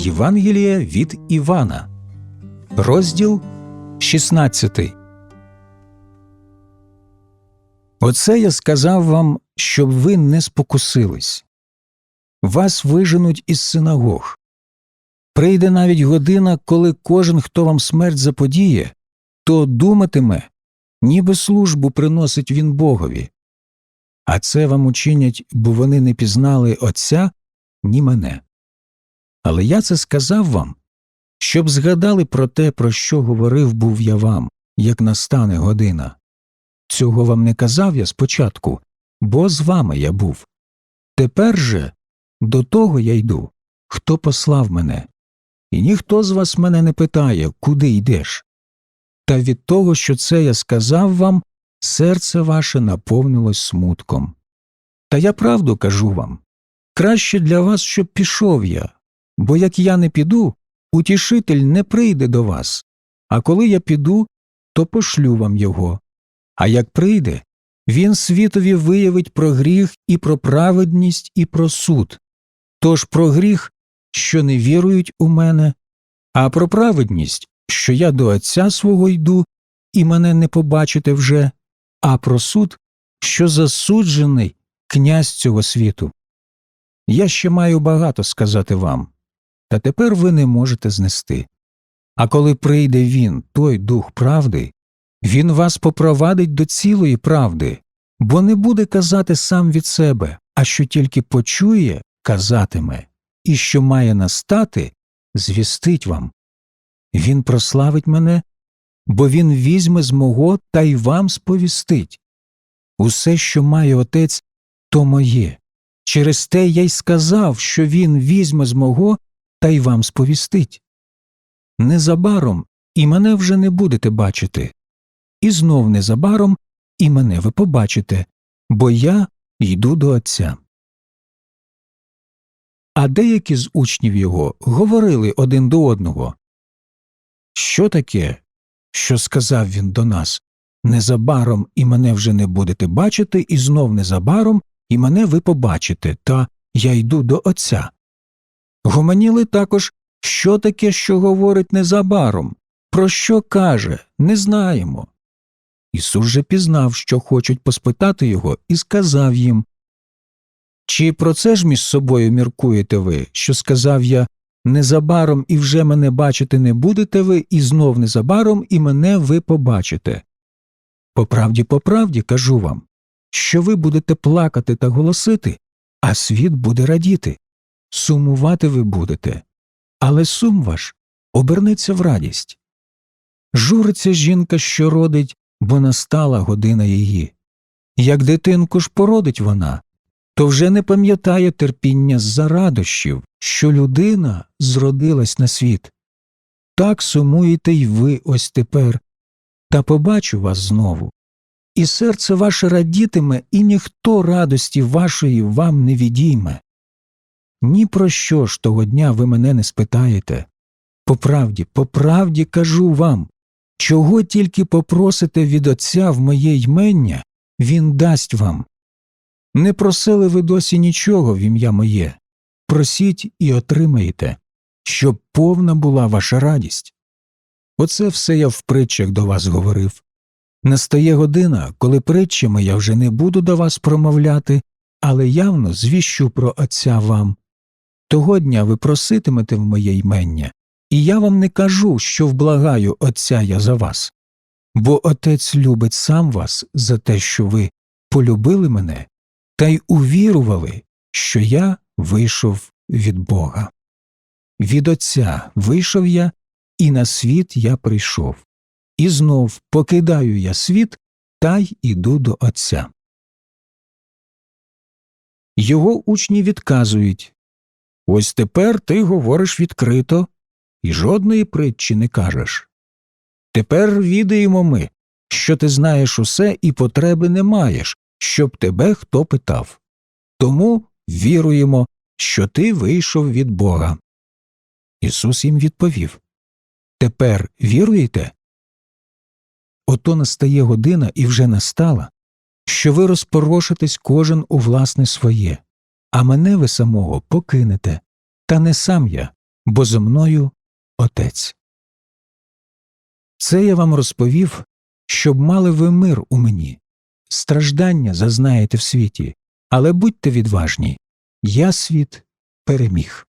Євангелія від Івана, розділ 16. Оце я сказав вам, щоб ви не спокусились. Вас виженуть із синагог. Прийде навіть година, коли кожен, хто вам смерть заподіє, то думатиме, ніби службу приносить він Богові. А це вам учинять, бо вони не пізнали Отця, ні мене. Але я це сказав вам, щоб згадали про те, про що говорив був я вам, як настане година. Цього вам не казав я спочатку, бо з вами я був. Тепер же до того я йду, хто послав мене, і ніхто з вас мене не питає, куди йдеш. Та від того, що це я сказав вам, серце ваше наповнилось смутком. Та я правду кажу вам краще для вас, щоб пішов я, бо як я не піду, утішитель не прийде до вас, а коли я піду, то пошлю вам його. А як прийде, він світові виявить про гріх і про праведність, і про суд. Тож про гріх, що не вірують у мене, а про праведність, що я до Отця свого йду, і мене не побачите вже, а про суд, що засуджений князь цього світу. Я ще маю багато сказати вам, та тепер ви не можете знести. А коли прийде він, той дух правди, він вас попровадить до цілої правди, бо не буде казати сам від себе, а що тільки почує, казатиме, і що має настати, звістить вам. Він прославить мене, бо він візьме з мого та й вам сповістить. Усе, що має отець, то моє. Через те я й сказав, що він візьме з мого та й вам сповістить. Незабаром і мене вже не будете бачити, і знов незабаром і мене ви побачите, бо я йду до Отця. А деякі з учнів його говорили один до одного Що таке, що сказав він до нас Незабаром і мене вже не будете бачити, і знов незабаром і мене ви побачите, та я йду до Отця. Гомоніли також, що таке, що говорить незабаром, про що каже, не знаємо. Ісус же пізнав, що хочуть поспитати його, і сказав їм Чи про це ж між собою міркуєте ви, що сказав я незабаром і вже мене бачити не будете ви, і знов незабаром і мене ви побачите? По правді, по правді кажу вам, що ви будете плакати та голосити, а світ буде радіти. Сумувати ви будете, але сум ваш обернеться в радість. Журиться жінка, що родить, бо настала година її. Як дитинку ж породить вона, то вже не пам'ятає терпіння з-за радощів, що людина зродилась на світ. Так сумуєте й ви ось тепер, та побачу вас знову. І серце ваше радітиме, і ніхто радості вашої вам не відійме. Ні про що ж того дня ви мене не спитаєте. По правді, по правді кажу вам чого тільки попросите від Отця в моє ймення, він дасть вам. Не просили ви досі нічого в ім'я моє. Просіть і отримаєте, щоб повна була ваша радість. Оце все я в притчах до вас говорив. Настає година, коли притчами я вже не буду до вас промовляти, але явно звіщу про Отця вам. Того дня ви проситимете в моє ймення, і я вам не кажу, що вблагаю Отця я за вас. Бо Отець любить сам вас за те, що ви полюбили мене та й увірували, що я вийшов від Бога. Від Отця вийшов я, і на світ я прийшов. І знов покидаю я світ та й іду до Отця. Його учні відказують Ось тепер ти говориш відкрито і жодної притчі не кажеш. Тепер відаємо ми, що ти знаєш усе і потреби не маєш, щоб тебе хто питав. Тому віруємо, що ти вийшов від Бога. Ісус їм відповів Тепер віруєте? Ото настає година і вже настала, що ви розпорошитесь кожен у власне своє, а мене ви самого покинете, та не сам я, бо зо мною Отець. Це я вам розповів, щоб мали ви мир у мені. Страждання зазнаєте в світі, але будьте відважні. Я світ переміг.